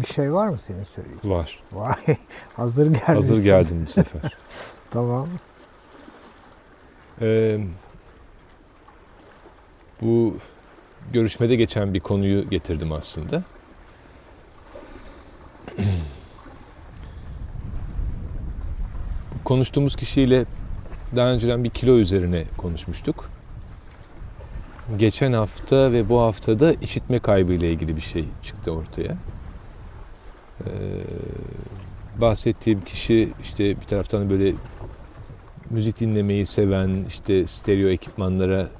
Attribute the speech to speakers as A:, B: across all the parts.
A: Bir şey var mı senin söyleyeceğin?
B: Var.
A: Vay hazır gelmişsin.
B: Hazır geldim bu sefer.
A: Tamam.
B: Ee, bu görüşmede geçen bir konuyu getirdim aslında. Konuştuğumuz kişiyle daha önceden bir kilo üzerine konuşmuştuk. Geçen hafta ve bu haftada işitme kaybı ile ilgili bir şey çıktı ortaya. Ee, bahsettiğim kişi işte bir taraftan böyle müzik dinlemeyi seven, işte stereo ekipmanlara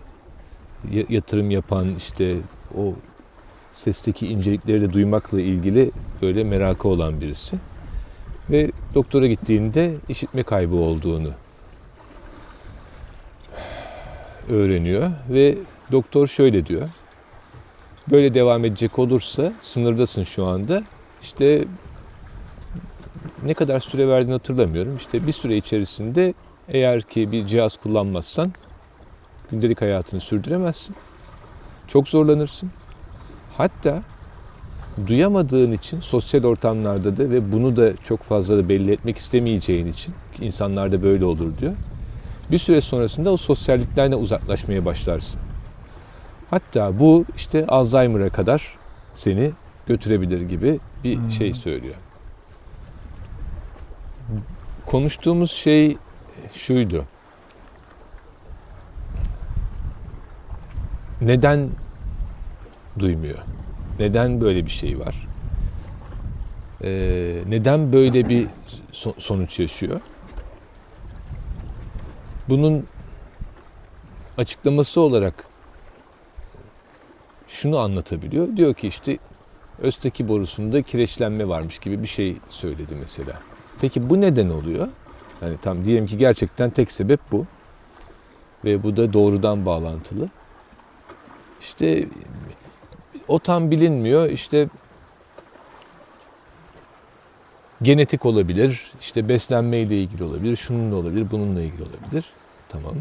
B: ya- yatırım yapan, işte o sesteki incelikleri de duymakla ilgili böyle merakı olan birisi. Ve doktora gittiğinde işitme kaybı olduğunu öğreniyor ve doktor şöyle diyor. Böyle devam edecek olursa sınırdasın şu anda. İşte ne kadar süre verdiğini hatırlamıyorum. İşte bir süre içerisinde eğer ki bir cihaz kullanmazsan gündelik hayatını sürdüremezsin. Çok zorlanırsın. Hatta duyamadığın için sosyal ortamlarda da ve bunu da çok fazla da belli etmek istemeyeceğin için ki insanlarda böyle olur diyor. Bir süre sonrasında o sosyalliklerden uzaklaşmaya başlarsın. Hatta bu işte Alzheimer'a kadar seni götürebilir gibi bir
A: Hmm.
B: şey söylüyor. Konuştuğumuz şey şuydu. Neden duymuyor? Neden böyle bir şey var? Ee, neden böyle bir so- sonuç yaşıyor? Bunun açıklaması olarak şunu anlatabiliyor. Diyor ki işte Özteki borusunda kireçlenme varmış gibi bir şey söyledi mesela. Peki bu neden oluyor? Yani tam diyelim ki gerçekten tek sebep bu. Ve bu da doğrudan bağlantılı. İşte o tam bilinmiyor. İşte genetik olabilir, işte beslenme ile ilgili olabilir, şununla olabilir, bununla ilgili olabilir. Tamam.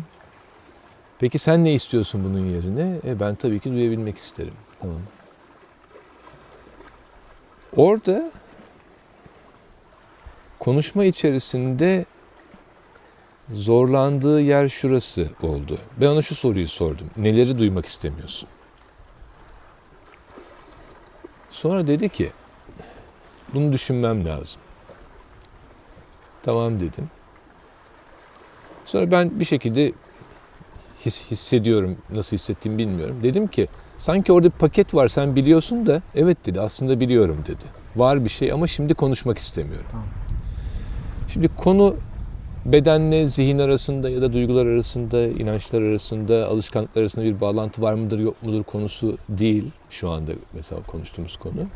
B: Peki sen ne istiyorsun bunun yerine? E ben tabii ki duyabilmek isterim. Tamam. Orada konuşma içerisinde zorlandığı yer şurası oldu. Ben ona şu soruyu sordum. Neleri duymak istemiyorsun? Sonra dedi ki, bunu düşünmem lazım. Tamam dedim. Sonra ben bir şekilde his, hissediyorum, nasıl hissettiğimi bilmiyorum. Dedim ki, sanki orada bir paket var sen biliyorsun da, evet dedi aslında biliyorum dedi. Var bir şey ama şimdi konuşmak istemiyorum.
A: Tamam.
B: Şimdi konu bedenle zihin arasında ya da duygular arasında, inançlar arasında, alışkanlıklar arasında bir bağlantı var mıdır yok mudur konusu değil şu anda mesela konuştuğumuz konu.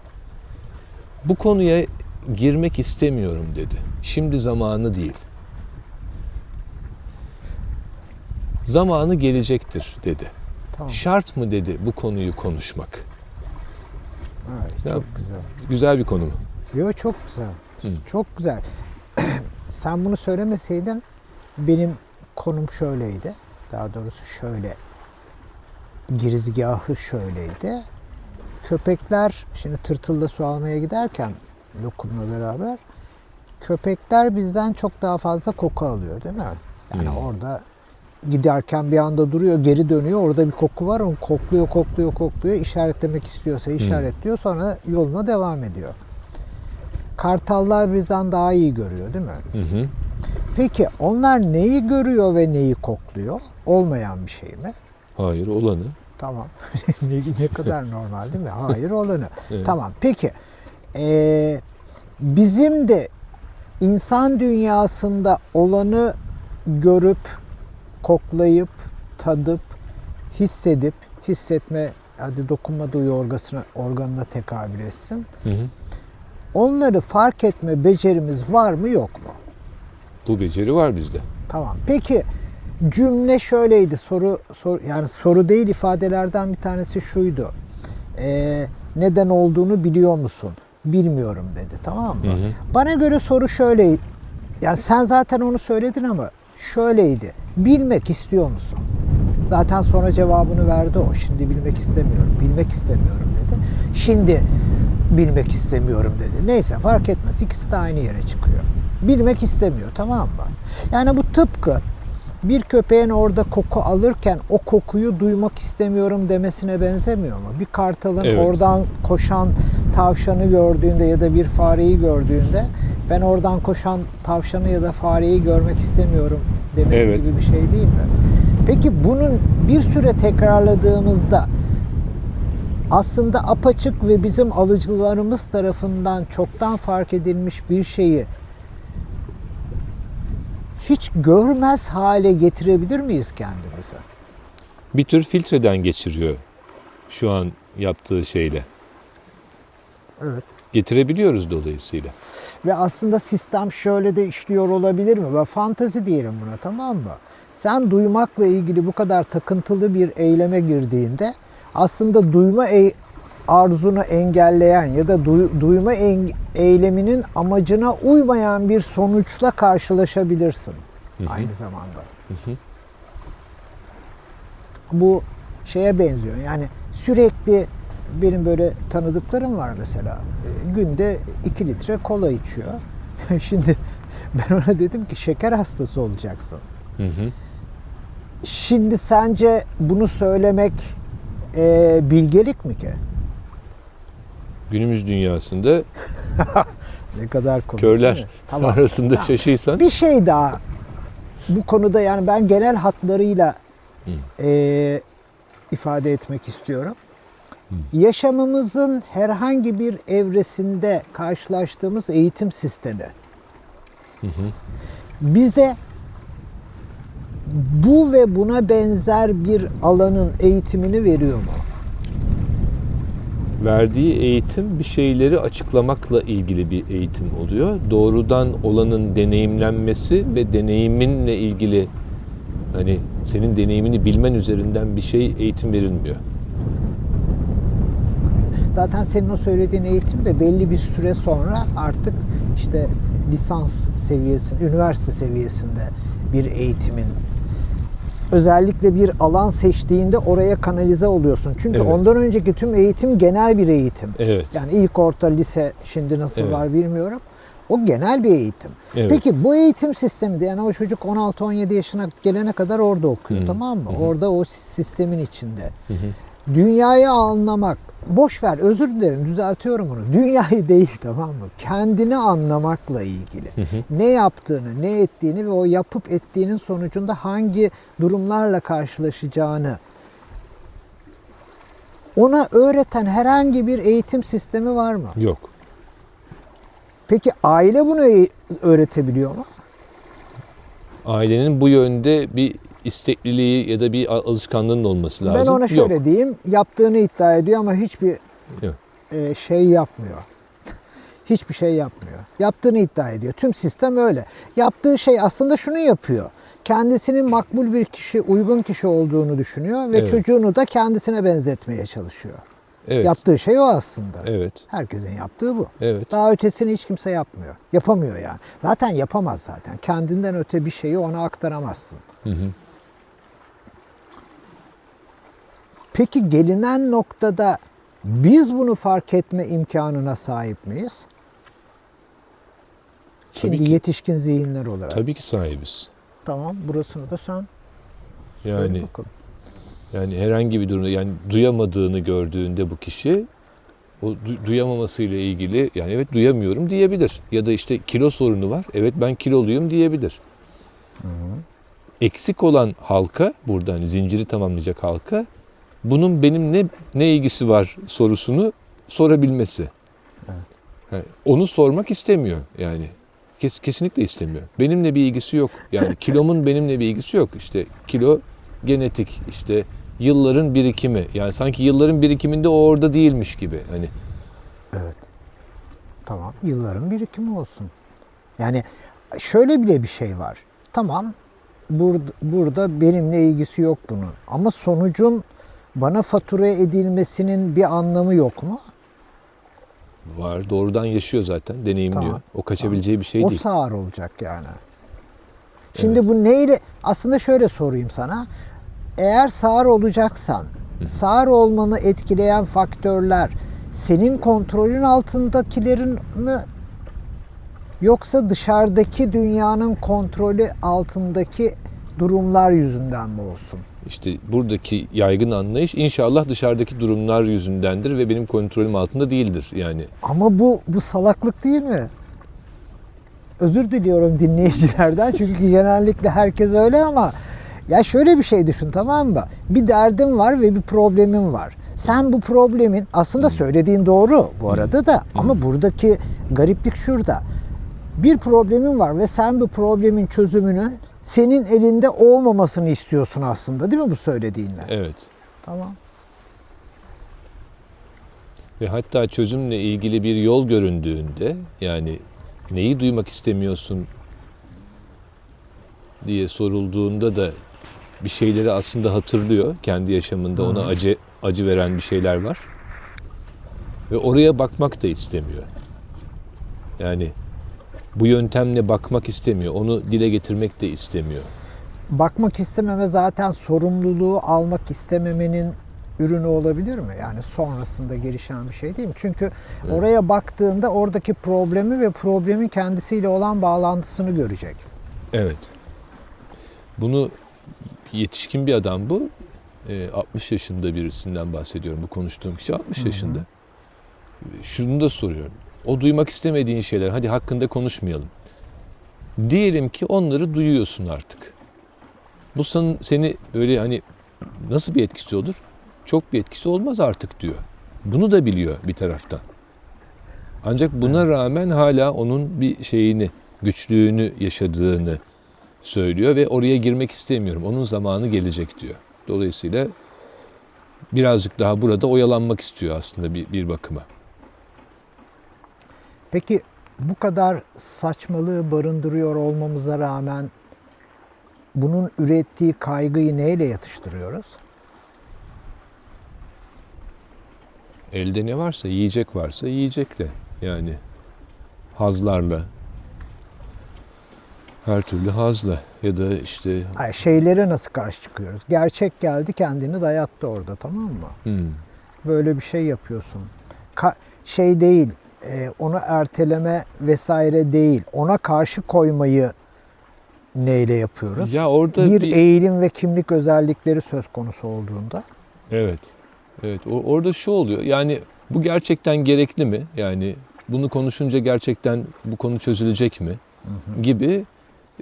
B: Bu konuya girmek istemiyorum dedi. Şimdi zamanı değil. Zamanı gelecektir dedi.
A: Tamam.
B: Şart mı dedi bu konuyu konuşmak?
A: Evet,
B: Ya-
A: çok güzel.
B: Güzel bir konu mu?
A: Yo çok güzel.
B: Hı.
A: Çok güzel. Sen bunu söylemeseydin benim konum şöyleydi. Daha doğrusu şöyle girizgahı şöyleydi. Köpekler şimdi tırtılda su almaya giderken lokumla beraber köpekler bizden çok daha fazla koku alıyor değil mi? Yani
B: Hmm.
A: orada giderken bir anda duruyor, geri dönüyor. Orada bir koku var. Onu kokluyor, kokluyor, kokluyor. İşaretlemek istiyorsa işaretliyor. Sonra yoluna devam ediyor. Kartallar bizden daha iyi görüyor değil mi?
B: Hı hı.
A: Peki onlar neyi görüyor ve neyi kokluyor? Olmayan bir şey mi?
B: Hayır olanı.
A: Tamam. ne, ne kadar normal değil mi? Hayır olanı.
B: Evet.
A: Tamam. Peki. Ee, bizim de insan dünyasında olanı görüp, koklayıp, tadıp, hissedip, hissetme hadi dokunma duyu orgasına, organına tekabül etsin.
B: Hı hı.
A: Onları fark etme becerimiz var mı yok mu?
B: Bu beceri var bizde.
A: Tamam. Peki cümle şöyleydi. Soru, sor, yani soru değil ifadelerden bir tanesi şuydu. Ee, neden olduğunu biliyor musun? Bilmiyorum dedi. Tamam mı?
B: Hı hı.
A: Bana göre soru şöyle. Yani sen zaten onu söyledin ama şöyleydi. Bilmek istiyor musun? Zaten sonra cevabını verdi o. Şimdi bilmek istemiyorum. Bilmek istemiyorum dedi. Şimdi bilmek istemiyorum dedi. Neyse fark etmez. İkisi de aynı yere çıkıyor. Bilmek istemiyor tamam mı? Yani bu tıpkı bir köpeğin orada koku alırken o kokuyu duymak istemiyorum demesine benzemiyor mu? Bir kartalın
B: Evet.
A: oradan koşan tavşanı gördüğünde ya da bir fareyi gördüğünde ben oradan koşan tavşanı ya da fareyi görmek istemiyorum demesi
B: Evet.
A: gibi bir şey değil mi? Peki bunun bir süre tekrarladığımızda aslında apaçık ve bizim alıcılarımız tarafından çoktan fark edilmiş bir şeyi hiç görmez hale getirebilir miyiz kendimize?
B: Bir tür filtreden geçiriyor şu an yaptığı şeyle.
A: Evet.
B: Getirebiliyoruz dolayısıyla.
A: Ve aslında sistem şöyle de işliyor olabilir mi? Ve fantazi diyelim buna tamam mı? Sen duymakla ilgili bu kadar takıntılı bir eyleme girdiğinde aslında duyma ey- arzunu engelleyen ya da duy- duyma en- eyleminin amacına uymayan bir sonuçla karşılaşabilirsin
B: Hı hı.
A: aynı zamanda.
B: Hı hı.
A: Bu şeye benziyor. Yani sürekli benim böyle tanıdıklarım var mesela. E, Günde 2 litre kola içiyor. Şimdi ben ona dedim ki şeker hastası olacaksın.
B: Hı hı.
A: Şimdi sence bunu söylemek e, bilgelik mi ki?
B: Günümüz dünyasında
A: Ne kadar komik
B: körler?
A: Tamam.
B: arasında
A: Tamam.
B: şaşıysan
A: Bir şey daha bu konuda yani ben genel hatlarıyla e, ifade etmek istiyorum. Yaşamımızın herhangi bir evresinde karşılaştığımız eğitim sistemi bize bu ve buna benzer bir alanın eğitimini veriyor mu?
B: verdiği eğitim bir şeyleri açıklamakla ilgili bir eğitim oluyor. Doğrudan olanın deneyimlenmesi ve deneyiminle ilgili hani senin deneyimini bilmen üzerinden bir şey eğitim verilmiyor.
A: Zaten senin o söylediğin eğitim de belli bir süre sonra artık işte lisans seviyesi, üniversite seviyesinde bir eğitimin özellikle bir alan seçtiğinde oraya kanalize oluyorsun. Çünkü
B: Evet.
A: ondan önceki tüm eğitim genel bir eğitim.
B: Evet.
A: Yani ilk orta lise şimdi nasıl
B: Evet.
A: var bilmiyorum. O genel bir eğitim.
B: Evet.
A: Peki bu eğitim sisteminde yani o çocuk 16-17 yaşına gelene kadar orada okuyor
B: Hı.
A: tamam mı?
B: Hı hı.
A: Orada o sistemin içinde.
B: Hı hı.
A: Dünyayı anlamak, boş ver özür dilerim düzeltiyorum onu. Dünyayı değil tamam mı? Kendini anlamakla ilgili.
B: Hı hı.
A: Ne yaptığını, ne ettiğini ve o yapıp ettiğinin sonucunda hangi durumlarla karşılaşacağını ona öğreten herhangi bir eğitim sistemi var mı?
B: Yok.
A: Peki aile bunu e- öğretebiliyor mu?
B: Ailenin bu yönde bir istekliliği ya da bir alışkanlığının olması lazım.
A: Ben ona şöyle
B: Yok.
A: diyeyim, yaptığını iddia ediyor ama hiçbir
B: Yok.
A: e, şey yapmıyor. Hiçbir şey yapmıyor. Yaptığını iddia ediyor. Tüm sistem öyle. Yaptığı şey aslında şunu yapıyor. Kendisinin makbul bir kişi, uygun kişi olduğunu düşünüyor ve
B: Evet.
A: çocuğunu da kendisine benzetmeye çalışıyor.
B: Evet.
A: Yaptığı şey o aslında.
B: Evet.
A: Herkesin yaptığı bu.
B: Evet.
A: Daha ötesini hiç kimse yapmıyor. Yapamıyor yani. Zaten yapamaz zaten. Kendinden öte bir şeyi ona aktaramazsın.
B: Hı hı.
A: Peki gelinen noktada biz bunu fark etme imkanına sahip miyiz? Şimdi
B: Tabii ki.
A: yetişkin zihinler olarak.
B: Tabii ki sahibiz.
A: Tamam burasını da sen
B: Yani
A: bakalım.
B: yani herhangi bir durumda yani duyamadığını gördüğünde bu kişi o du- duyamaması ile ilgili yani evet duyamıyorum diyebilir. Ya da işte kilo sorunu var. Evet ben kiloluyum diyebilir. Eksik olan halka burada hani zinciri tamamlayacak halka bunun benim ne ne ilgisi var sorusunu sorabilmesi. Yani onu sormak istemiyor yani. Kes, kesinlikle istemiyor. Benimle bir ilgisi yok. Yani kilomun benimle bir ilgisi yok. İşte kilo genetik, işte yılların birikimi. Yani sanki yılların birikiminde o orada değilmiş gibi. Hani
A: Evet. Tamam yılların birikimi olsun. Yani şöyle bile bir şey var. Tamam burada, burada benimle ilgisi yok bunun. Ama sonucun bana fatura edilmesinin bir anlamı yok mu?
B: var, doğrudan yaşıyor zaten, deneyimliyor.
A: Tamam,
B: O kaçabileceği bir şey
A: o
B: değil.
A: sağır olacak yani. Şimdi bu neyle aslında şöyle sorayım sana. Eğer sağır olacaksan sağır olmanı etkileyen faktörler senin kontrolün altındakilerin mi yoksa dışarıdaki dünyanın kontrolü altındaki durumlar yüzünden mi olsun?
B: İşte buradaki yaygın anlayış inşallah dışarıdaki durumlar yüzündendir ve benim kontrolüm altında değildir yani.
A: Ama bu bu salaklık değil mi? Özür diliyorum dinleyicilerden çünkü genellikle herkes öyle ama ya şöyle bir şey düşün tamam mı? Bir derdin var ve bir problemin var. Sen bu problemin aslında söylediğin doğru bu arada da ama buradaki gariplik şurada. Bir problemin var ve sen bu problemin çözümünün senin elinde olmamasını istiyorsun aslında değil mi bu söylediğinle?
B: Evet.
A: Tamam.
B: Ve hatta çözümle ilgili bir yol göründüğünde yani neyi duymak istemiyorsun diye sorulduğunda da bir şeyleri aslında hatırlıyor. Kendi yaşamında ona acı acı veren bir şeyler var. Ve oraya bakmak da istemiyor. Yani bu yöntemle bakmak istemiyor. Onu dile getirmek de istemiyor.
A: bakmak istememe zaten sorumluluğu almak istememenin ürünü olabilir mi? Yani sonrasında gelişen bir şey değil mi? Çünkü oraya baktığında oradaki problemi ve problemin kendisiyle olan bağlantısını görecek.
B: Evet. Bunu yetişkin bir adam bu. Ee, 60 yaşında birisinden bahsediyorum. Bu konuştuğum kişi 60 yaşında. Şunu da soruyorum. O duymak istemediğin şeyler hadi hakkında konuşmayalım. Diyelim ki onları duyuyorsun artık. Bu sen- seni böyle hani nasıl bir etkisi olur? Çok bir etkisi olmaz artık diyor. Bunu da biliyor bir taraftan. Ancak buna rağmen hala onun bir şeyini, güçlüğünü yaşadığını söylüyor ve oraya girmek istemiyorum. Onun zamanı gelecek diyor. Dolayısıyla birazcık daha burada oyalanmak istiyor aslında bir, bir bakıma.
A: Peki bu kadar saçmalığı barındırıyor olmamıza rağmen bunun ürettiği kaygıyı neyle yatıştırıyoruz?
B: Elde ne varsa, yiyecek varsa yiyecekle yani hazlarla, her türlü hazla ya da işte
A: Ay, şeylere nasıl karşı çıkıyoruz? Gerçek geldi kendini dayattı orada tamam mı?
B: hmm,
A: böyle bir şey yapıyorsun. Ka- şey değil, onu erteleme vesaire değil. Ona karşı koymayı neyle yapıyoruz?
B: ya orada
A: bir,
B: bir,
A: eğilim ve kimlik özellikleri söz konusu olduğunda.
B: evet. Evet, orada şu oluyor. Yani bu gerçekten gerekli mi? Yani bunu konuşunca gerçekten bu konu çözülecek mi? gibi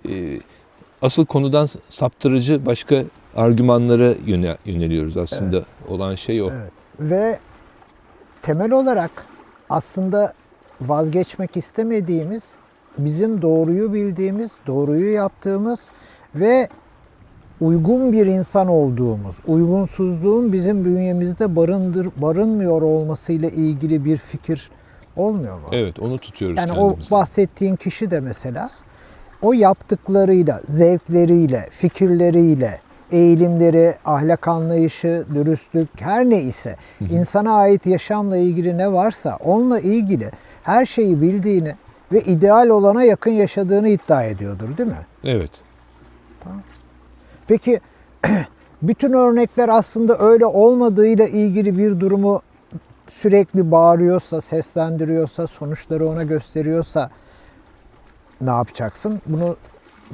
B: e, asıl konudan saptırıcı başka argümanlara yöne- yöneliyoruz aslında. Olan şey o.
A: Evet. Ve temel olarak aslında vazgeçmek istemediğimiz, bizim doğruyu bildiğimiz, doğruyu yaptığımız ve uygun bir insan olduğumuz, uygunsuzluğun bizim bünyemizde barındır, barınmıyor olmasıyla ilgili bir fikir olmuyor mu?
B: Evet, onu tutuyoruz
A: Yani o
B: kendimize.
A: bahsettiğin kişi de mesela o yaptıklarıyla, zevkleriyle, fikirleriyle, eğilimleri, ahlak anlayışı, dürüstlük her ne ise insana ait yaşamla ilgili ne varsa onunla ilgili her şeyi bildiğini ve ideal olana yakın yaşadığını iddia ediyordur değil mi?
B: Evet.
A: Peki bütün örnekler aslında öyle olmadığıyla ilgili bir durumu sürekli bağırıyorsa, seslendiriyorsa, sonuçları ona gösteriyorsa ne yapacaksın? Bunu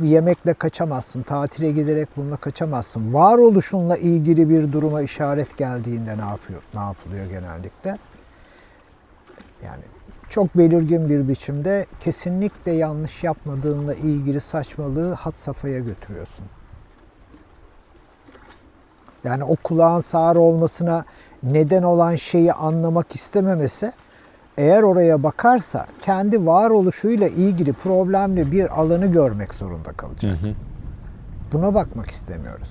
A: yemekle kaçamazsın, tatile giderek bununla kaçamazsın. Varoluşunla ilgili bir duruma işaret geldiğinde ne yapıyor? Ne yapılıyor genellikle? Yani çok belirgin bir biçimde kesinlikle yanlış yapmadığınla ilgili saçmalığı had safhaya götürüyorsun. Yani o kulağın sağır olmasına neden olan şeyi anlamak istememesi eğer oraya bakarsa kendi varoluşuyla ilgili problemli bir alanı görmek zorunda kalacak.
B: Hı hı.
A: Buna bakmak istemiyoruz.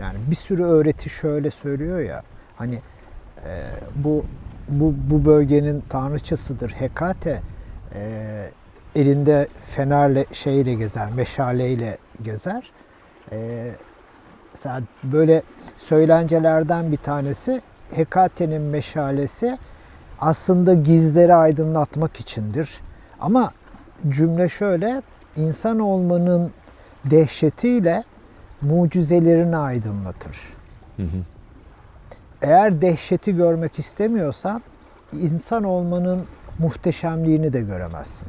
A: Yani bir sürü öğreti şöyle söylüyor ya hani e, bu bu bu bölgenin tanrıçasıdır Hekate e, elinde fenerle şeyle gezer meşaleyle gezer. E, mesela böyle söylencelerden bir tanesi Hekate'nin meşalesi aslında gizleri aydınlatmak içindir. Ama cümle şöyle insan olmanın dehşetiyle mucizelerini aydınlatır.
B: Hı hı.
A: Eğer dehşeti görmek istemiyorsan insan olmanın muhteşemliğini de göremezsin.